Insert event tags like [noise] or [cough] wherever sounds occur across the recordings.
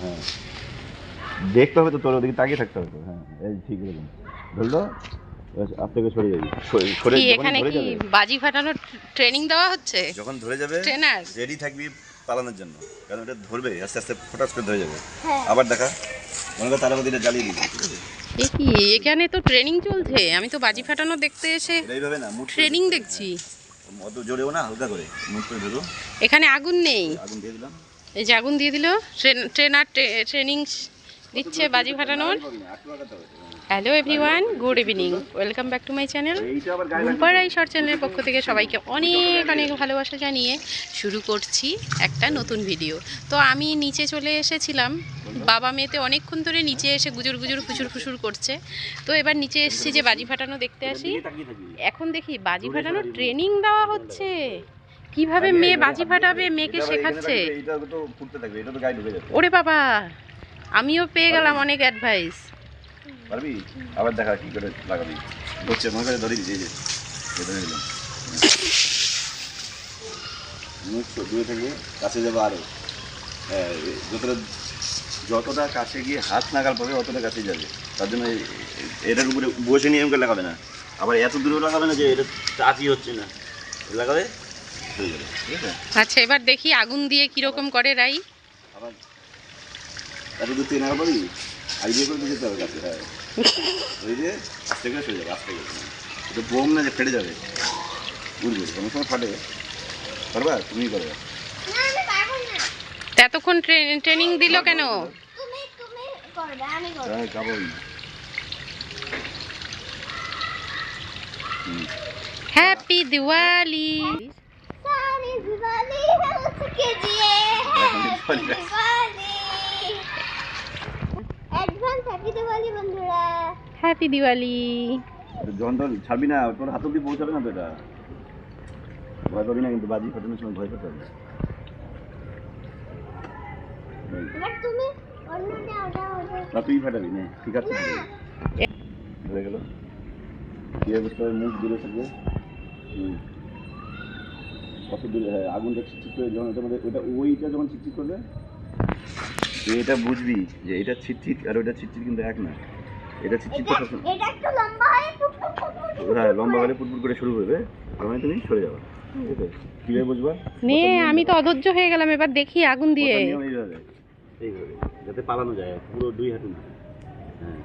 হ্যাঁ। দেখতে হবে তো তোর ওদিকে তাকিয়ে থাকতে হবে হ্যাঁ এই ঠিক এরকম। ধরলো আস্তে করে সরে যাবি। সরে- সরে কি যখন এখানে কি বাজি ফাটানোর ট্রেনিং দেওয়া হচ্ছে? যখন ধরে যাবে ট্রেনার রেডি থাকবি পালানোর জন্য। কারণ ওটা ধরবে আস্তে আস্তে ফটাস করে ধরে যাবে। হ্যাঁ। আবার দেখা মনে কর তারাবাদিটা জ্বালিয়ে দিবি এ কি এখানে তো ট্রেনিং চলছে। আমি তো বাজি ফাটানো দেখতে এসে এইভাবে না মুঠ ট্রেনিং দেখছি। হ্যাঁ। অত জোরেও না হালকা করে মুখ করে ধরো এখানে আগুন নেই। আগুন দিয়ে দিলাম। এই যে আগুন দিয়ে দিল। ট্রেনার ট্রেনিং দিচ্ছে বাজি ফাটানোর। Hello everyone good evening welcome back to my channel এই শর্ট চ্যানেলের পক্ষ থেকে সবাইকে অনেক অনেক ভালোবাসা জানিয়ে শুরু করছি একটা নতুন ভিডিও তো আমি নিচে চলে এসেছিলাম। বাবা মেয়েতে অনেকক্ষণ ধরে নিচে এসে গুজুর গুজুর ফুসুর ফুসুর করছে। তো এবার নিচে এসেছি যে বাজি ফাটানো দেখতে আসি। এখন দেখি বাজি ফাটানোর ট্রেনিং দেওয়া হচ্ছে। কীভাবে মেয়ে বাজি ফাটাবে মেয়েকে শেখাচ্ছে? তো ফুটতে থাকবে এটা তো গায়ে ঢুকে যাবে ওরে বাবা আমিও পেয়ে গেলাম অনেক অ্যাডভাইস পারবি? আবার দেখা কি করে লাগাবি? হচ্ছে মনে করে ধরে দিচ্ছি এই যে ধরে দূরে থাকবে কাছে যাবে আরও। হ্যাঁ যতটা যতটা কাছে গিয়ে হাত নাগাল পাবে অতটা কাছে যাবে। তার জন্য এটার উপরে বসে নিয়ে এমকে লাগাবে না। আবার এত দূরে লাগাবে না যে এটা টাচই হচ্ছে না। লাগাবে? আচ্ছা এবার দেখি আগুন দিয়ে কীরকম করে রাই। দু তিন আবার দিয়ে যেতে হবে ওই যে আস্তে করে সরে যাবে আস্তে করে এটা বোম না যে ফেটে যাবে? বুঝবে কোনো সময় ফাটে। তুমি করবে এতক্ষণ ট্রেনিং দিল কেন? হ্যাঁ দিওয়ালি। হ্যাপি দিওয়ালি যখন ছাড়বি না তোর হাত অব্দি পৌঁছাবে না তো এটা। ভয় পাবি না কিন্তু বাজি ফাটানোর সময় ভয় পেতে হবে। না তুই ফাটাবি না ঠিক আছে ধরে গেল। মুখ দূরে থাকবে? হুম। কত দূরে হ্যাঁ আগুনটা ছিটছিট করে যখন ওটার মধ্যে ওটা ওইটা যখন ছিটছিট করবে? তুই এটা বুঝবি যে এটা ছিটছিট আর ওটা ছিটছিট কিন্তু এক না। এটা ছিটছিট তো এটা একটু লম্বা হয়ে foot foot foot foot foot হ্যাঁ লম্বা হলে ফুটফুট করে শুরু করবে তখন তুমি সরে যাবে ঠিক আছে? কীভাবে বুঝবা? নে আমি তো অধৈর্য হয়ে গেলাম এবার দেখি আগুন দিয়ে। এইভাবে। এইভাবে যাতে পালানো যায় পুরো দুই হাঁটু না। হ্যাঁ।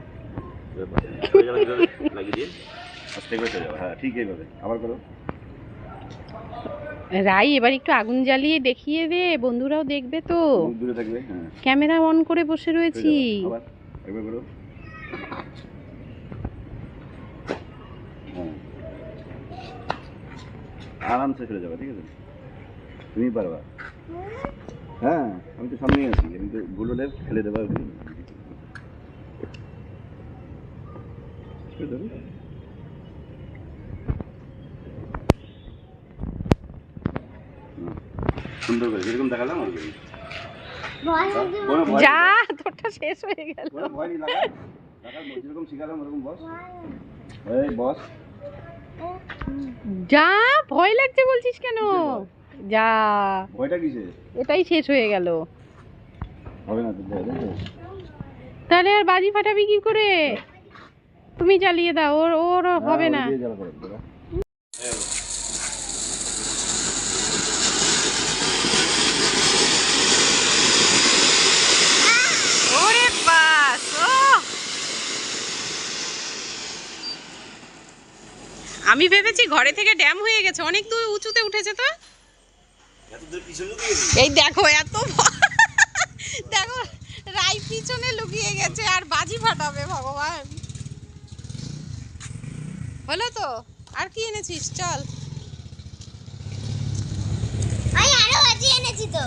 [laughs] লাগিয়ে দিয়ে। আস্তে করে সরে যাবে হ্যাঁ ঠিক এইভাবে। আবার করো। রাই এবার একটু আগুন জ্বালিয়ে দেখিয়ে দে বন্ধুরাও দেখবে তো। দূরে থাকবে হ্যাঁ। ক্যামেরা অন করে বসে রয়েছি। হ্যাঁ। আরামসে সরে যাবে ঠিক আছে? তুমি পারবা। হ্যাঁ আমি তো সামনেই আছি আমি তো ভুল হলে ফেলে দেবো আর কি। ঠিক আছে? হুম। সুন্দর করে যেরকম দেখালাম যা তোরটা শেষ হয়ে গেল। ভয় নেই লাগা লাগা যেরকম শিখালাম ওরকম বস। এই বস। যা ভয় লাগছে বলছিস কেন? যা ভয়টা কিসে এটাই শেষ হয়ে গেল। হবে না? তাহলে আর বাজি ফাটাবি কি করে? তুমি চালিয়ে দাও ওর ওর হবে হ্যাঁ, না ওই দিয়ে জ্বালা করো, দাঁড়া। ওরে বাস ও আমি ভেবেছি ঘরে থেকে ড্যাম হয়ে গেছে। অনেক দূর উঁচুতে উঠেছে তো? এই দেখো এত দেখো রাই পিছনে লুকিয়ে গেছে আর বাজি ফাটাবে ভগবান। হলো তো? আর কি এনেছিস? চল। আমি আরও বাজি এনেছি তো।